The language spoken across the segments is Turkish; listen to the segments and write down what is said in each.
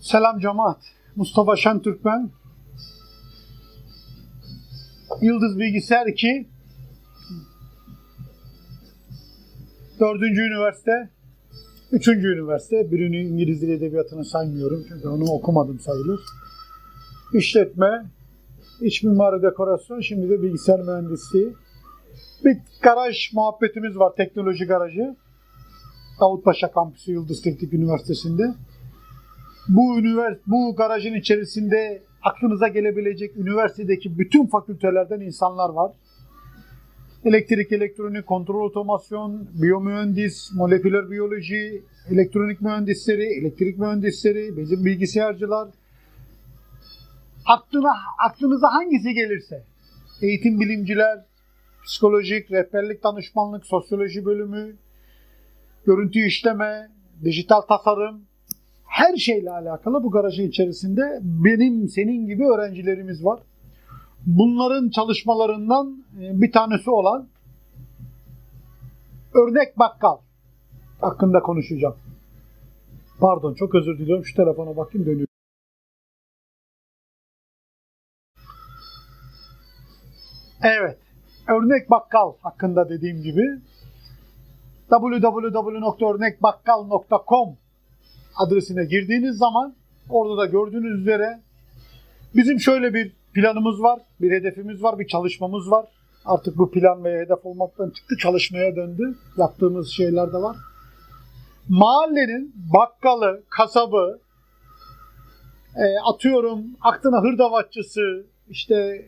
Selam cemaat. Mustafa Şentürk ben. Yıldız Bilgisayar 2. Dördüncü üniversite. Üçüncü üniversite. Birini İngiliz Dili Edebiyatı'nı saymıyorum. Çünkü onu okumadım sayılır. İşletme, iç mimari dekorasyon, şimdi de bilgisayar mühendisliği. Bir garaj muhabbetimiz var, teknoloji garajı. Davutpaşa Kampüsü Yıldız Teknik Üniversitesi'nde. Bu ünivers bu garajın içerisinde aklınıza gelebilecek üniversitedeki bütün fakültelerden insanlar var. Elektrik, elektronik, kontrol otomasyon, biyomühendis, moleküler biyoloji, elektronik mühendisleri, elektrik mühendisleri, bizim bilgisayarcılar. Aklına, aklınıza hangisi gelirse, eğitim bilimciler, psikolojik, rehberlik danışmanlık, sosyoloji bölümü, görüntü işleme, dijital tasarım, her şeyle alakalı bu garajın içerisinde benim senin gibi öğrencilerimiz var. Bunların çalışmalarından e, bir tanesi olan örnek bakkal hakkında konuşacağım. Pardon çok özür diliyorum şu telefona bakayım dönüyor. Evet. Örnek bakkal hakkında dediğim gibi www.örnekbakkal.com adresine girdiğiniz zaman orada da gördüğünüz üzere bizim şöyle bir planımız var, bir hedefimiz var, bir çalışmamız var. Artık bu plan ve hedef olmaktan çıktı, çalışmaya döndü. Yaptığımız şeyler de var. Mahallenin bakkalı, kasabı, e, atıyorum aklına hırdavatçısı, işte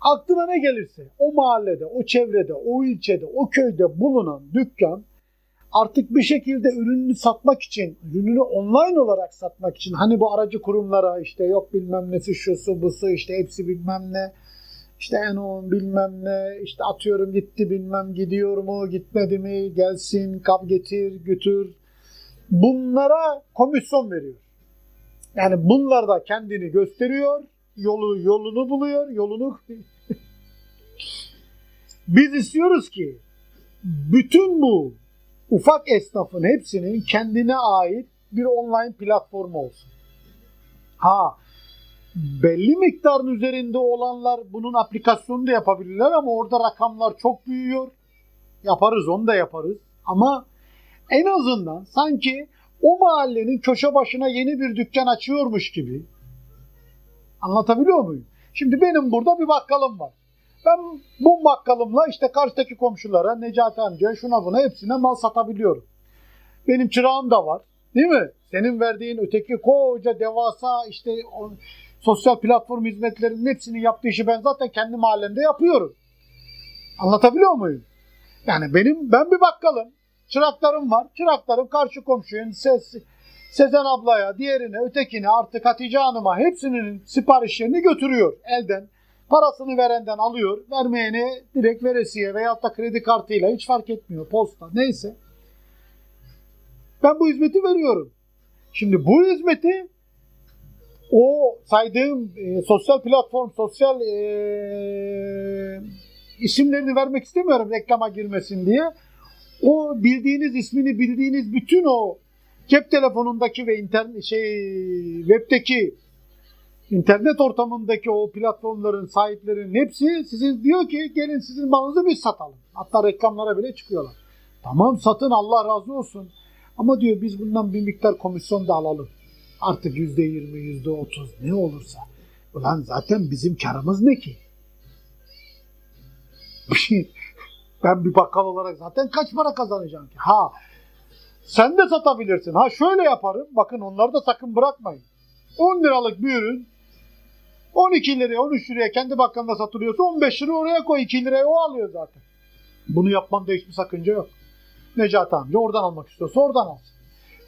aklına ne gelirse o mahallede, o çevrede, o ilçede, o köyde bulunan dükkan artık bir şekilde ürününü satmak için, ürününü online olarak satmak için hani bu aracı kurumlara işte yok bilmem nesi şusu busu işte hepsi bilmem ne işte en on bilmem ne işte atıyorum gitti bilmem gidiyor mu gitmedi mi gelsin kap getir götür bunlara komisyon veriyor. Yani bunlar da kendini gösteriyor yolu yolunu buluyor yolunu biz istiyoruz ki bütün bu ufak esnafın hepsinin kendine ait bir online platformu olsun. Ha belli miktarın üzerinde olanlar bunun aplikasyonunu da yapabilirler ama orada rakamlar çok büyüyor. Yaparız onu da yaparız. Ama en azından sanki o mahallenin köşe başına yeni bir dükkan açıyormuş gibi. Anlatabiliyor muyum? Şimdi benim burada bir bakkalım var. Ben bu bakkalımla işte karşıdaki komşulara, Necati amca, şuna buna hepsine mal satabiliyorum. Benim çırağım da var. Değil mi? Senin verdiğin öteki koca devasa işte o, sosyal platform hizmetlerinin hepsini yaptığı işi ben zaten kendi mahallemde yapıyorum. Anlatabiliyor muyum? Yani benim ben bir bakkalım. Çıraklarım var. Çıraklarım karşı komşuya, ses, Sezen ablaya, diğerine, ötekine, artık Hatice Hanım'a hepsinin siparişlerini götürüyor elden. Parasını verenden alıyor, vermeyeni direkt veresiye veyahut da kredi kartıyla hiç fark etmiyor, posta neyse. Ben bu hizmeti veriyorum. Şimdi bu hizmeti o saydığım e, sosyal platform, sosyal e, isimlerini vermek istemiyorum reklama girmesin diye. O bildiğiniz ismini bildiğiniz bütün o cep telefonundaki ve internet şey webdeki internet ortamındaki o platformların sahiplerinin hepsi sizin diyor ki gelin sizin malınızı biz satalım. Hatta reklamlara bile çıkıyorlar. Tamam satın Allah razı olsun. Ama diyor biz bundan bir miktar komisyon da alalım. Artık yüzde yirmi, yüzde otuz ne olursa. Ulan zaten bizim karımız ne ki? ben bir bakkal olarak zaten kaç para kazanacağım ki? Ha sen de satabilirsin. Ha şöyle yaparım. Bakın onları da sakın bırakmayın. 10 liralık bir ürün 12 liraya 13 liraya kendi bakkalında satılıyorsa 15 lira oraya koy 2 liraya o alıyor zaten. Bunu yapmanda hiçbir sakınca yok. Necati amca oradan almak istiyorsa oradan alsın.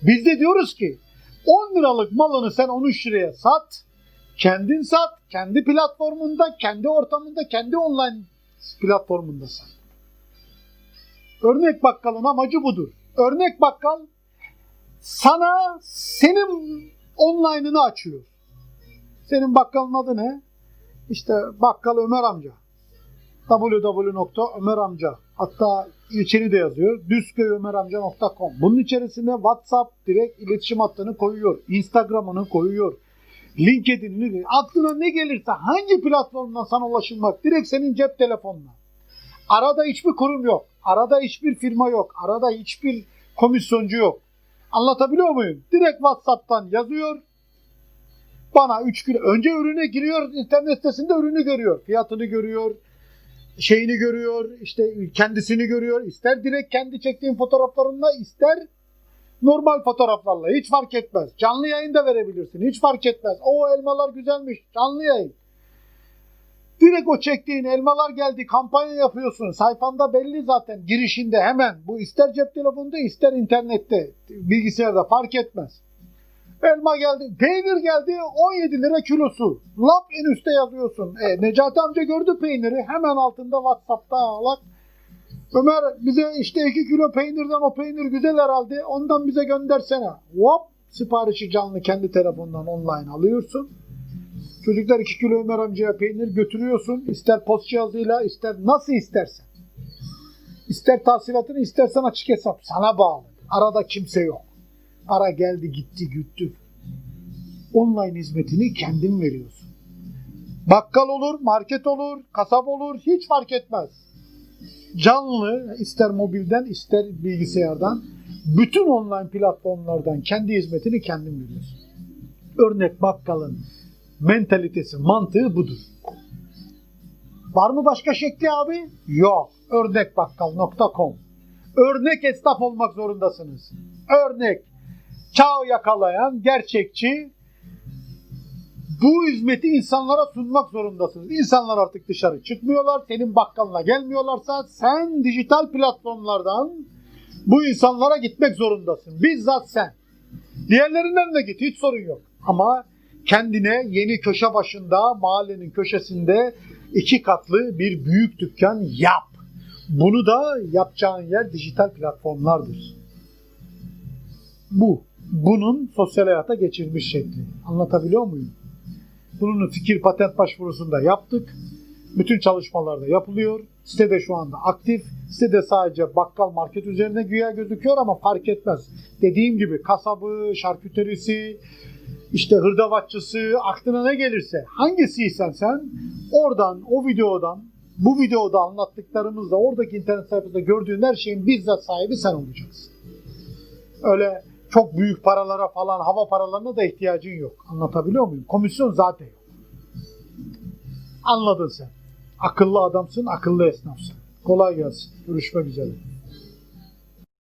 Biz de diyoruz ki 10 liralık malını sen 13 liraya sat. Kendin sat. Kendi platformunda, kendi ortamında, kendi online platformunda sat. Örnek bakkalın amacı budur. Örnek bakkal sana senin online'ını açıyor. Senin bakkalın adı ne? İşte bakkal Ömer amca. www.ömeramca Hatta içeri de yazıyor. düzköyömeramca.com. Bunun içerisinde WhatsApp direkt iletişim hattını koyuyor. Instagram'ını koyuyor. LinkedIn'ini aklına ne gelirse hangi platformdan sana ulaşılmak direkt senin cep telefonuna. Arada hiçbir kurum yok. Arada hiçbir firma yok. Arada hiçbir komisyoncu yok. Anlatabiliyor muyum? Direkt WhatsApp'tan yazıyor. Bana 3 gün önce ürüne giriyor. internet sitesinde ürünü görüyor. Fiyatını görüyor. Şeyini görüyor. işte kendisini görüyor. İster direkt kendi çektiğin fotoğraflarınla ister normal fotoğraflarla. Hiç fark etmez. Canlı yayın da verebilirsin. Hiç fark etmez. O elmalar güzelmiş. Canlı yayın. Direkt o çektiğin elmalar geldi kampanya yapıyorsun. Sayfanda belli zaten girişinde hemen. Bu ister cep telefonunda ister internette bilgisayarda fark etmez. Elma geldi. Peynir geldi 17 lira kilosu. Lap en üstte yazıyorsun. E, Necati amca gördü peyniri. Hemen altında Whatsapp'ta alak. Ömer bize işte 2 kilo peynirden o peynir güzel herhalde. Ondan bize göndersene. Hop siparişi canlı kendi telefonundan online alıyorsun. Çocuklar 2 kilo Ömer amcaya peynir götürüyorsun. İster post cihazıyla ister nasıl istersen. İster tahsilatını istersen açık hesap. Sana bağlı. Arada kimse yok. Para geldi gitti gitti. Online hizmetini kendin veriyorsun. Bakkal olur, market olur, kasap olur hiç fark etmez. Canlı ister mobilden ister bilgisayardan bütün online platformlardan kendi hizmetini kendin veriyorsun. Örnek bakkalın mentalitesi, mantığı budur. Var mı başka şekli abi? Yok. Örnekbakkal.com Örnek esnaf olmak zorundasınız. Örnek. Çağ yakalayan, gerçekçi, bu hizmeti insanlara sunmak zorundasınız. İnsanlar artık dışarı çıkmıyorlar. Senin bakkalına gelmiyorlarsa sen dijital platformlardan bu insanlara gitmek zorundasın. Bizzat sen. Diğerlerinden de git. Hiç sorun yok. Ama kendine yeni köşe başında mahallenin köşesinde iki katlı bir büyük dükkan yap. Bunu da yapacağın yer dijital platformlardır. Bu. Bunun sosyal hayata geçirilmiş şekli. Anlatabiliyor muyum? Bunun fikir patent başvurusunda yaptık. Bütün çalışmalarda yapılıyor. Sitede şu anda aktif. Sitede sadece bakkal market üzerine güya gözüküyor ama fark etmez. Dediğim gibi kasabı, şarküterisi, işte hırdavatçısı, aklına ne gelirse hangisiysen sen oradan, o videodan, bu videoda anlattıklarımızla oradaki internet sayfasında gördüğün her şeyin bizzat sahibi sen olacaksın. Öyle çok büyük paralara falan, hava paralarına da ihtiyacın yok. Anlatabiliyor muyum? Komisyon zaten yok. Anladın sen. Akıllı adamsın, akıllı esnafsın. Kolay gelsin. Görüşmek üzere.